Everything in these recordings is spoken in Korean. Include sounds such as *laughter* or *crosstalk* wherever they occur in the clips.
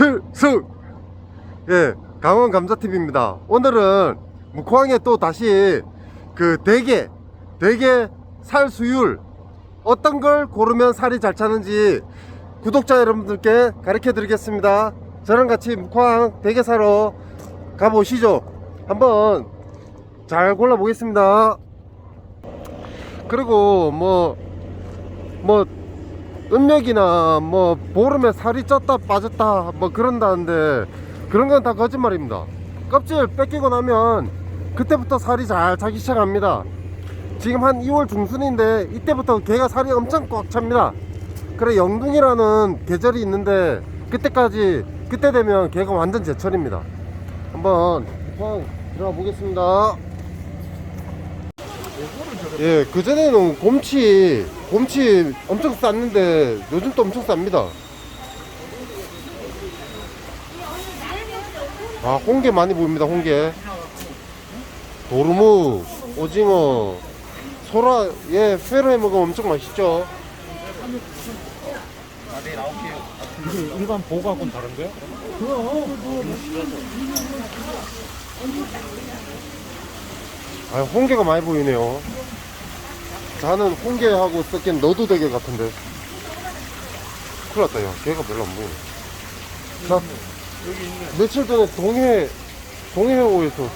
필승! 예, 강원 감자TV입니다. 오늘은 무코항에 또 다시 그 대게, 대게 살 수율, 어떤 걸 고르면 살이 잘 차는지 구독자 여러분들께 가르쳐 드리겠습니다. 저랑 같이 무코항 대게 사러 가보시죠. 한번 잘 골라보겠습니다. 그리고 뭐, 뭐, 음력이나 뭐 보름에 살이 쪘다 빠졌다 뭐 그런다는데 그런 건 다 거짓말입니다. 껍질 뺏기고 나면 그때부터 살이 잘 차기 시작합니다. 지금 한 2월 중순인데 이때부터 개가 살이 엄청 꽉 찹니다. 그래 영둥이라는 계절이 있는데 그때까지 그때 되면 개가 완전 제철입니다. 한번 포항 들어가 보겠습니다. 예, 그전에는 곰치, 곰치 엄청 쌌는데 요즘 또 엄청 쌉니다. 아, 홍게 많이 보입니다, 홍게. 도루묵, 오징어, 소라, 예, 회로 해 먹으면 엄청 맛있죠. 이게 일반 보고하고는 다른데요? 아, 홍게가 많이 보이네요. 저는 홍게하고 섞인 너도대게 같은데. 큰일 났다, 야. 걔가 별로 안 보이네. 자, 며칠 전에 동해, 동해호에서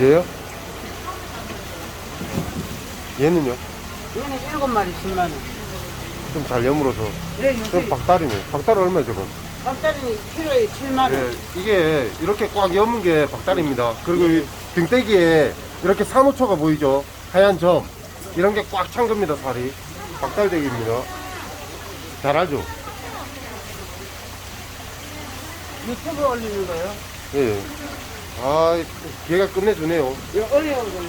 얘요? 얘는요? 얘는 일곱 마리 10만 원. 좀 잘 여물어서. 네, 좀 요새 박다리네. 박다리 얼마야, 저 거? 깜짝이 키로에 7만 원. 예, 이게 이렇게 꽉 여문 게 박다리입니다. 그리고 이 등대기에 이렇게 산호초가 보이죠? 하얀 점. 이런 게 꽉 찬 겁니다, 살이. 박달대기입니다. 잘 알죠? 유튜브 올리는 거요? 예. 아, 걔가 끝내주네요. 이거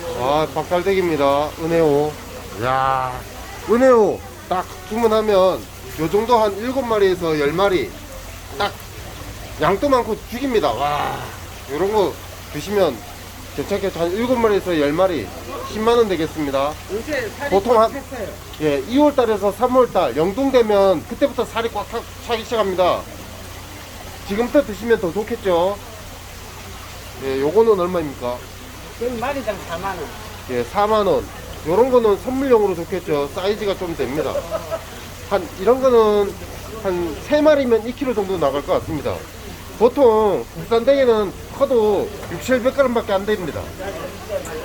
거. 아, 박달대기입니다. 은혜호. 야 은혜호. 딱 주문하면 요 정도 한 7마리에서 10마리. 딱 양도 많고 죽입니다. 와. 요런 거 드시면 괜찮게 한 7마리에서 10마리 10만원 되겠습니다. 요새 살이 보통 한-. 예, 2월달에서 3월달 영동되면 그때부터 살이 꽉 차- 차기 시작합니다. 지금부터 드시면 더 좋겠죠. 예, 요거는 얼마입니까? 지금 마리당 4만 원. 예, 4만 원. 요런 거는 선물용으로 좋겠죠. 사이즈가 좀 됩니다. 한, 이런 거는 한 3마리면 2kg 정도 나갈 것 같습니다. 보통 국산 대게는 커도 6, 700g 밖에 안 됩니다.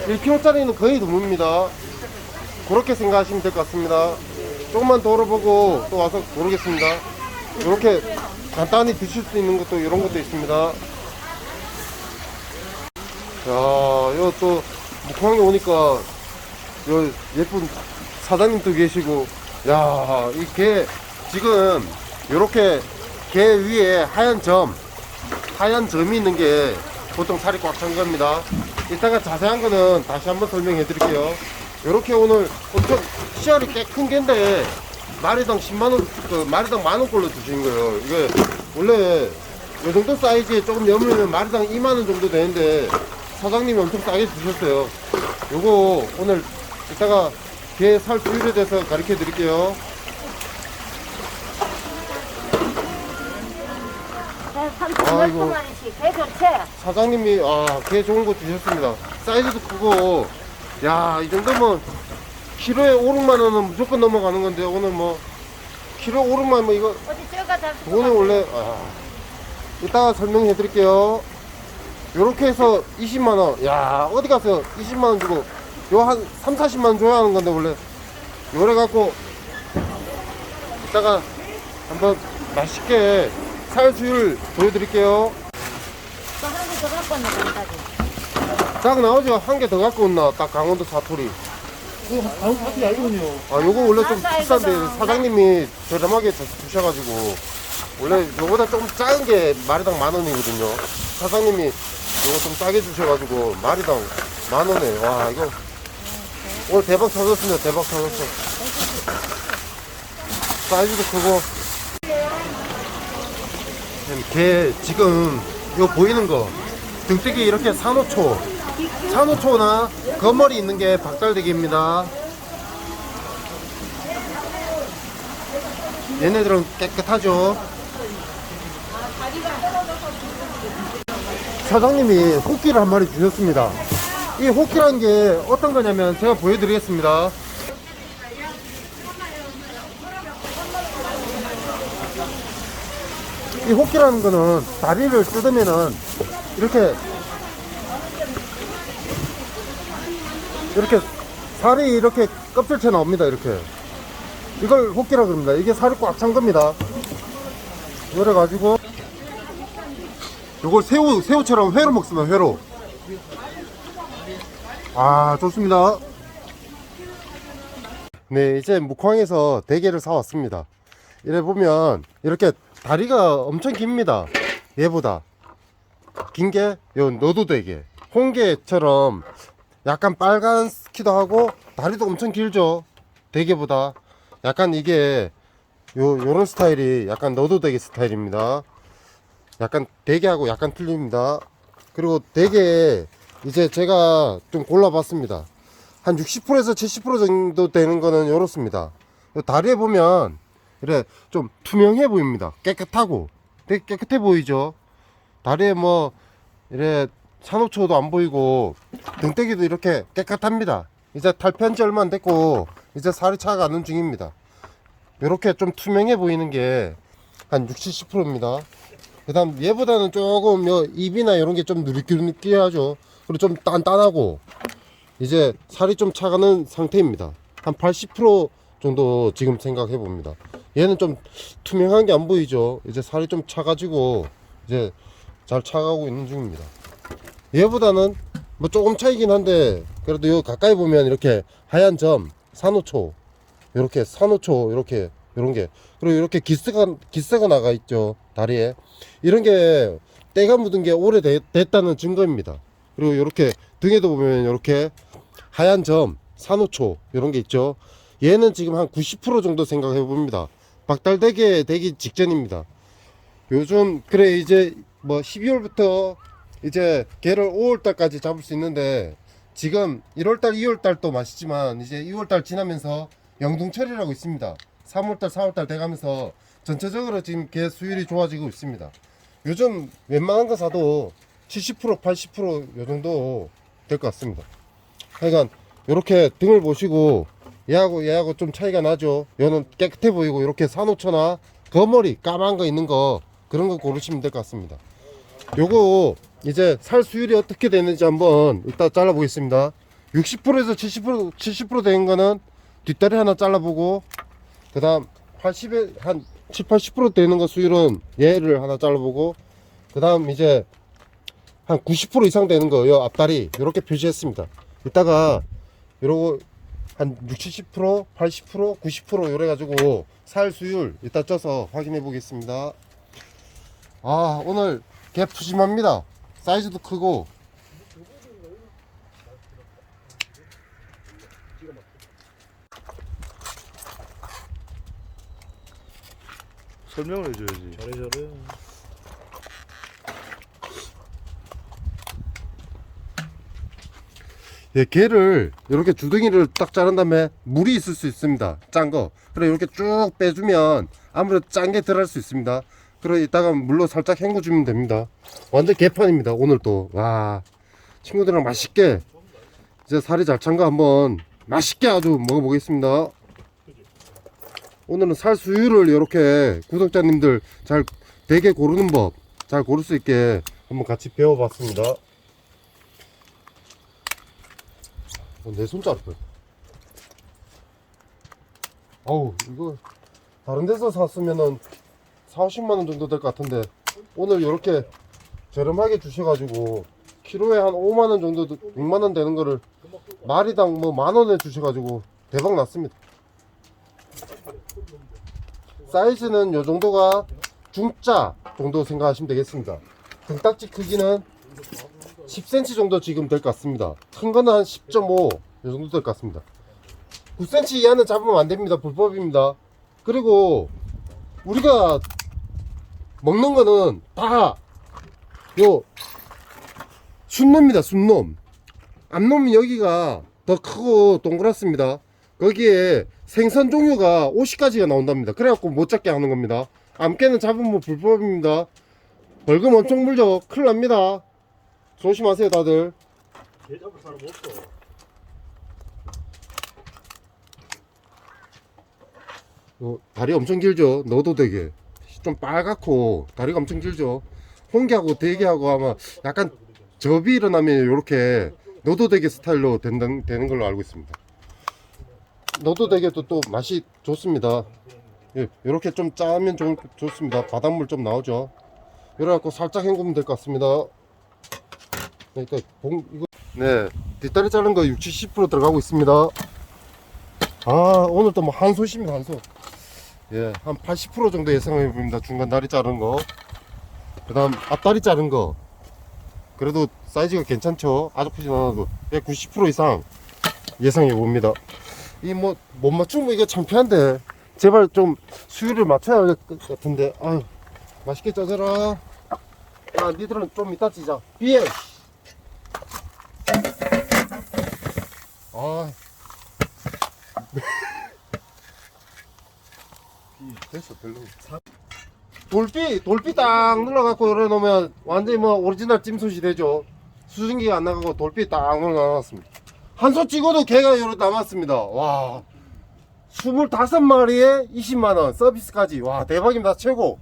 1kg짜리는 거의 드뭅니다. 그렇게 생각하시면 될 것 같습니다. 조금만 돌아보고 또 와서 고르겠습니다. 이렇게 간단히 드실 수 있는 것도 이런 것도 있습니다. 자, 이거 또 목항에 오니까 요 예쁜 사장님도 계시고, 야, 이개 지금 요렇게 개 위에 하얀 점, 하얀 점이 있는 게 보통 살이 꽉 찬 겁니다. 이따가 자세한 거는 다시 한번 설명해 드릴게요. 요렇게 오늘 엄청 씨알이 꽤 큰 개인데 마리당 10만원, 그 마리당 만원꼴로 주신 거예요. 이게 원래 요 정도 사이즈에 조금 여물면 마리당 2만원 정도 되는데 사장님이 엄청 싸게 주셨어요. 요거 오늘 이따가 게살 수율에 대해서 가르쳐 드릴게요. 아이고. 마리씩 개 좋지? 사장님이 아, 게 좋은 거 주셨습니다. 사이즈도 크고, 야, 이 정도면 키로에 5, 6만 원은 무조건 넘어가는 건데 오늘 뭐 키로 5, 6만 원 이거 어디 저가 다 오늘 원래 아, 이따가 설명해 드릴게요. 요렇게 해서 20만 원. 야, 어디 가서 20만 원 주고 요 한 3, 40만 원 줘야 하는 건데 원래 요래 갖고 이따가 한번 맛있게 살 수율 보여드릴게요. 또 한 개 더 갖고 왔네 간다지 딱 나오죠? 한 개 더 갖고 온나? 딱 강원도 사투리. 아우 사실 알거든요. 아, 요거 원래 좀 아싸, 비싼데. 사장님이 저렴하게 주- 주셔가지고 원래 요거보다 조금 작은 게 마리당 만 원이거든요. 사장님이 요거 좀 싸게 주셔가지고 마리당 만 원에 와 이거 오늘 대박 터졌습니다. 대박 터졌어. 사이즈도 크고. 걔 지금 이거 보이는 거 등뜨기 이렇게 산호초 산호초나? 거머리 있는 게 박달대기입니다. 얘네들은 깨끗하죠? 사장님이 호끼를 한 마리 주셨습니다. 이 호끼라는 게 어떤 거냐면 제가 보여드리겠습니다. 이 호끼라는 거는 다리를 뜯으면은 이렇게 이렇게 살이 이렇게 껍질째 나옵니다 이렇게. 이걸 호끼라 그럽니다. 이게 살이 꽉 찬 겁니다. 그래 가지고 요걸 새우 새우처럼 회로 먹습니다 회로. 아 좋습니다. 네 이제 묵황에서 대게를 사왔습니다. 이래 보면 이렇게 다리가 엄청 깁니다. 얘보다. 긴 게요 노도대게. 홍게처럼 약간 빨간기도 하고 다리도 엄청 길죠. 대게보다. 약간 이게 요 요런 스타일이 약간 너도대게 스타일입니다. 약간 대게하고 약간 틀립니다. 그리고 대게 이제 제가 좀 골라봤습니다. 한 60%에서 70% 정도 되는 거는 요렇습니다. 요 다리에 보면 이래 좀 투명해 보입니다 깨끗하고 되게 깨끗해 보이죠 다리에 뭐 이래 산호초도 안 보이고 등대기도 이렇게 깨끗합니다. 이제 탈편지 얼마 안 됐고 이제 살이 차가는 중입니다. 이렇게 좀 투명해 보이는 게 한 60, 70%입니다. 그 다음 얘보다는 조금 요 입이나 이런 게 좀 느끼느끼하죠. 그리고 좀 단단하고 이제 살이 좀 차가는 상태입니다. 한 80% 정도 지금 생각해 봅니다. 얘는 좀 투명한 게 안 보이죠. 이제 살이 좀 차가지고 이제 잘 차가고 있는 중입니다. 얘보다는 뭐 조금 차이긴 한데 그래도 요 가까이 보면 이렇게 하얀 점 산호초 이렇게 산호초 이렇게 이런 게. 그리고 이렇게 기스가 기스가 나가 있죠 다리에. 이런 게 때가 묻은 게 오래 됐다는 증거입니다. 그리고 이렇게 등에도 보면 이렇게 하얀 점 산호초 이런 게 있죠. 얘는 지금 한 90% 정도 생각해 봅니다 박달대게 되기 직전입니다 요즘 그래 이제 뭐 12월부터 이제 개를 5월달까지 잡을 수 있는데 지금 1월달, 2월달도 맛있지만 이제 2월달 지나면서 영동철이라고 있습니다. 3월달, 4월달 돼가면서 전체적으로 지금 개 수율이 좋아지고 있습니다. 요즘 웬만한 거 사도 70% 80%요 정도 될 것 같습니다. 하여간 이렇게 등을 보시고 얘하고 얘하고 좀 차이가 나죠. 얘는 깨끗해 보이고 이렇게 산호초나 거머리 까만 거 있는 거 그런 거 고르시면 될 것 같습니다. 요거 이제 살 수율이 어떻게 되는지 한번 이따 잘라 보겠습니다 60%에서 70% 70%된 거는 뒷다리 하나 잘라보고 그 다음 80에 한 7, 80% 되는 거 수율은 얘를 하나 잘라보고 그 다음 이제 한 90% 이상 되는 거요 앞다리 이렇게 표시했습니다 이따가 요러고 한 60, 70%, 80%, 90% 요래 가지고 살 수율 이따 쪄서 확인해 보겠습니다 아 오늘 개 푸짐합니다 사이즈도 크고 설명을 해줘야지. 잘해 잘해. 예, 개를 이렇게 주둥이를 딱 자른 다음에 물이 있을 수 있습니다. 짠 거. 그래 이렇게 쭉 빼주면 아무래도 짠 게 들어갈 수 있습니다. 그래 이따가 물로 살짝 헹궈주면 됩니다. 완전 개판입니다. 오늘 또. 와 친구들이랑 맛있게 이제 살이 잘 찬 거 한번 맛있게 아주 먹어보겠습니다. 오늘은 살 수율을 이렇게 구독자님들 잘 되게 고르는 법 잘 고를 수 있게 한번 같이 배워봤습니다. 어, 내 손자 아파. 어우, 이거 다른 데서 샀으면은 4, 50만 원 정도 될 것 같은데 오늘 이렇게 저렴하게 주셔가지고 키로에 한 5만 원 정도, 6만 원 되는 거를 마리당 뭐 만 원에 주셔가지고 대박 났습니다. 사이즈는 요 정도가 중짜 정도 생각하시면 되겠습니다. 등딱지 크기는 10cm 정도 지금 될 것 같습니다. 큰 거는 한 10.5 이 정도 될 것 같습니다. 9cm 이하는 잡으면 안 됩니다. 불법입니다. 그리고 우리가 먹는 거는 다 요 순놈입니다. 순놈. 앞놈이 여기가 더 크고 동그랗습니다. 거기에 생선 종류가 50가지가 나온답니다. 그래갖고 못 잡게 하는 겁니다. 암깨는 잡으면 불법입니다. 벌금 엄청 물죠. 큰일 납니다. 조심하세요, 다들. 개 잡을 사람 없어. 어, 다리 엄청 길죠. 넣어도 되게. 좀 빨갛고 다리가 엄청 길죠. 홍게하고 대게하고 아마 약간 접이 일어나면 이렇게 넣어도 되게 스타일로 된다, 되는 걸로 알고 있습니다. 넣어도 되게도 또 맛이 좋습니다. 예, 이렇게 좀 짜면 좋, 좋습니다. 바닷물 좀 나오죠. 이래갖고 살짝 헹구면 될 것 같습니다. 네, 일단 봉, 이거, 네, 뒷다리 자른 거 60, 70% 들어가고 있습니다. 아, 오늘 또 뭐 한솥입니다, 한솥. 예, 한 80% 정도 예상해 봅니다. 중간 다리 자른 거. 그 다음 앞다리 자른 거. 그래도 사이즈가 괜찮죠? 아주 크진 않아도. 90% 이상 예상해 봅니다. 이 뭐, 못 맞추면 이게 창피한데. 제발 좀 수위를 맞춰야 할 것 같은데. 아유, 맛있게 짜져라. 야, 니들은 좀 이따 찌자. 비에! 아. 됐어 별로. 돌비 돌비 딱 눌러갖고 이래 놓으면 완전히 뭐 오리지널 찜솥이 되죠. 수증기가 안 나가고 돌비 딱 눌러놨습니다. 한 솥 찍어도 개가 여러 남았습니다. 와. 25마리에 20만원 서비스까지. 와 대박입니다. 최고.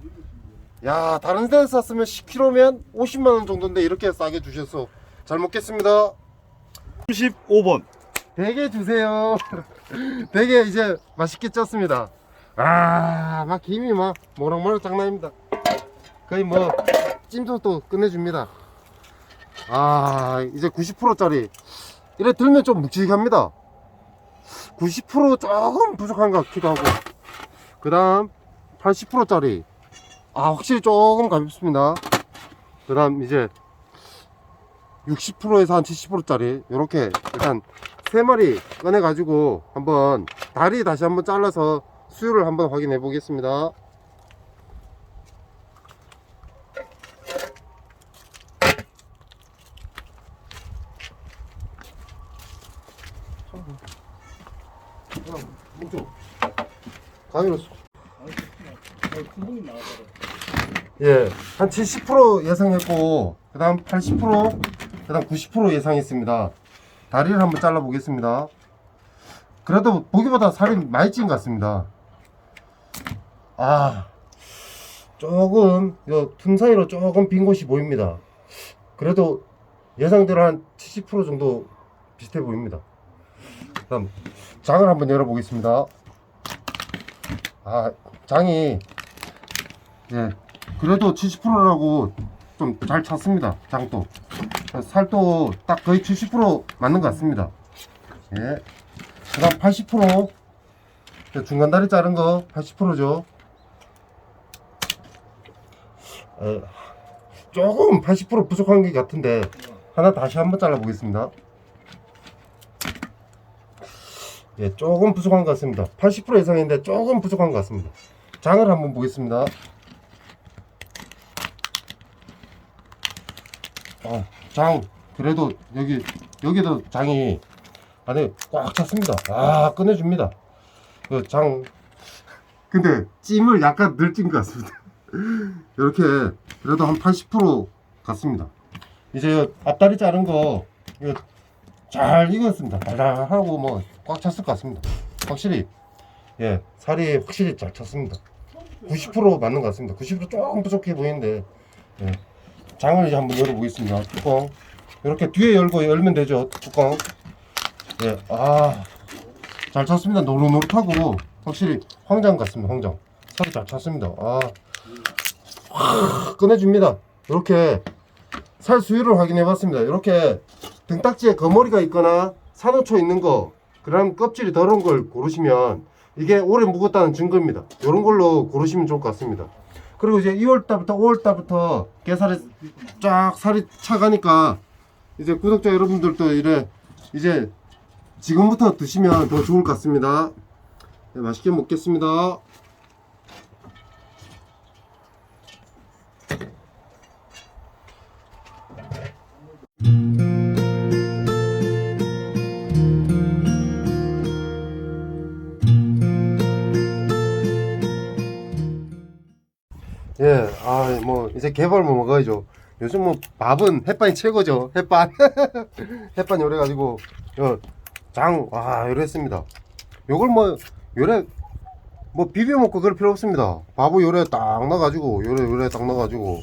야 다른 데서 샀으면 10kg면 50만원 정도인데 이렇게 싸게 주셔서 잘 먹겠습니다. 35번. 대게 주세요. *laughs* 대게 이제 맛있게 쪘습니다. 아, 막 김이 막 모락모락 장난입니다. 거의 뭐 찜도 끝내줍니다. 아, 이제 90%짜리. 이래 들면 좀 묵직합니다. 90% 조금 부족한 것 같기도 하고. 그 다음 80%짜리. 아, 확실히 조금 가볍습니다. 그 다음 이제 60%에서 한 70%짜리 이렇게 일단 세 마리 꺼내 가지고 한번 다리 다시 한번 잘라서 수율을 한번 확인해 보겠습니다 예, 한 70% 예상했고, 그 다음 80%, 그 다음 90% 예상했습니다. 다리를 한번 잘라 보겠습니다. 그래도 보기보다 살이 많이 찐 것 같습니다. 아, 조금, 요틈 사이로 조금 빈 곳이 보입니다. 그래도 예상대로 한 70% 정도 비슷해 보입니다. 그 다음, 장을 한번 열어 보겠습니다. 아, 장이, 예, 그래도 70%라고 좀 잘 찼습니다. 장도. 살도 딱 거의 70% 맞는 것 같습니다. 예. 그 다음 80%. 중간 다리 자른 거 80%죠. 어, 조금 80% 부족한 게 같은데, 하나 다시 한번 잘라 보겠습니다. 예, 조금 부족한 것 같습니다. 80% 예상인데 조금 부족한 것 같습니다. 장을 한번 보겠습니다. 어, 장 그래도 여기 여기도 장이 안에 꽉 찼습니다. 아 끝내줍니다. 그장 근데 찜을 약간 늘찐 것 같습니다. *laughs* 이렇게 그래도 한 80% 같습니다. 이제 앞다리 자른 거 이거 잘 익었습니다. 달달하고 뭐 꽉 찼을 것 같습니다. 확실히 예 살이 확실히 잘 찼습니다. 90% 맞는 것 같습니다. 90% 조금 부족해 보이는데 예. 장을 이제 한번 열어보겠습니다. 뚜껑. 이렇게 뒤에 열고 열면 되죠. 뚜껑. 예, 아. 잘 찼습니다. 노릇노릇하고, 확실히 황장 같습니다. 황장. 살이 잘 찼습니다. 아. 확 꺼내줍니다. 이렇게 살 수율을 확인해 봤습니다. 이렇게 등딱지에 거머리가 있거나 산호초 있는 거, 그럼 껍질이 더러운 걸 고르시면 이게 오래 묵었다는 증거입니다. 이런 걸로 고르시면 좋을 것 같습니다. 그리고 이제 2월 달부터 5월 달부터 게살이 쫙 살이 차가니까 이제 구독자 여러분들도 이래 이제 지금부터 드시면 더 좋을 것 같습니다. 네, 맛있게 먹겠습니다. 예, 아, 뭐, 이제 개발 뭐 먹어야죠. 요즘 뭐, 밥은 햇반이 최고죠. 햇반. *laughs* 햇반 요래가지고, 요, 장, 와, 요랬습니다. 요걸 뭐, 요래, 뭐, 비벼 먹고 그럴 필요 없습니다. 밥을 요래 딱 넣어가지고, 요래, 요래 딱 넣어가지고,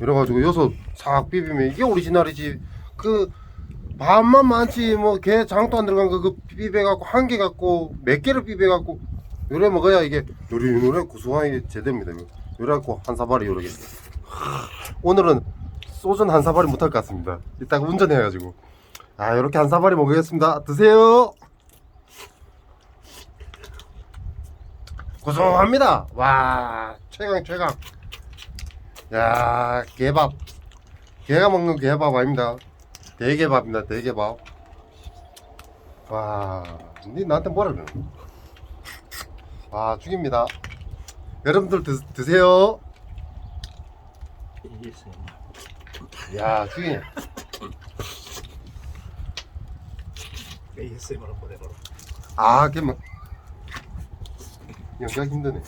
이래가지고, 여기서 싹 비비면 이게 오리지널이지. 그, 밥만 많지, 뭐, 개 장도 안 들어간 거, 그, 비벼갖고, 한 개 갖고, 몇 개를 비벼갖고, 요래 먹어야 이게, 요리, 요래 구수하게 제대로입니다. 이거. 요래갖고, 한 사발이 요렇게. 오늘은 소주는 한 사발이 못할 것 같습니다. 이따가 운전해가지고. 아, 요렇게 한 사발이 먹겠습니다. 드세요! 고소합니다. 와, 최강, 최강. 야, 개밥. 개가 먹는 개밥 아닙니다. 대게밥입니다, 대게밥. 와, 니 나한테 뭐라 그러는 와, 죽입니다. 여러분들 드, 드세요. 야, 죽이네. ASMR 한번 해봐라. 아, 걔만. 연기하기 힘드네.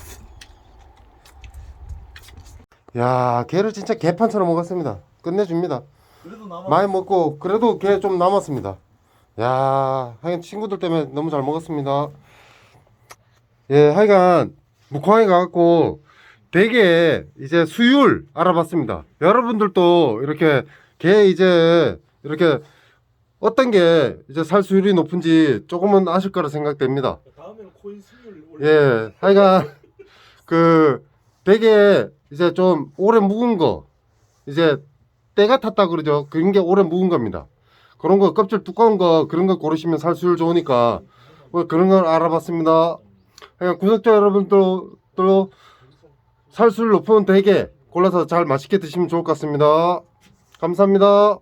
야, 걔를 진짜 개판처럼 먹었습니다. 끝내줍니다. 그래도 남아. 많이 먹고, 그래도 걔좀 남았습니다. 야, 하여간 친구들 때문에 너무 잘 먹었습니다. 예, 하여간, 묵황에 가갖고, 되게 이제 수율 알아봤습니다. 여러분들도 이렇게 개 이제 이렇게 어떤 게 이제 살 수율이 높은지 조금은 아실 거라 생각됩니다. 다음에는 코인 수율 올려. 예, 하여간 그 되게 이제 좀 오래 묵은 거 이제 때가 탔다 그러죠. 그런 게 오래 묵은 겁니다. 그런 거 껍질 두꺼운 거 그런 거 고르시면 살수율 좋으니까 뭐 그런 걸 알아봤습니다. 하여간 구독자 여러분들도 살수율 높은 대게 골라서 잘 맛있게 드시면 좋을 것 같습니다. 감사합니다.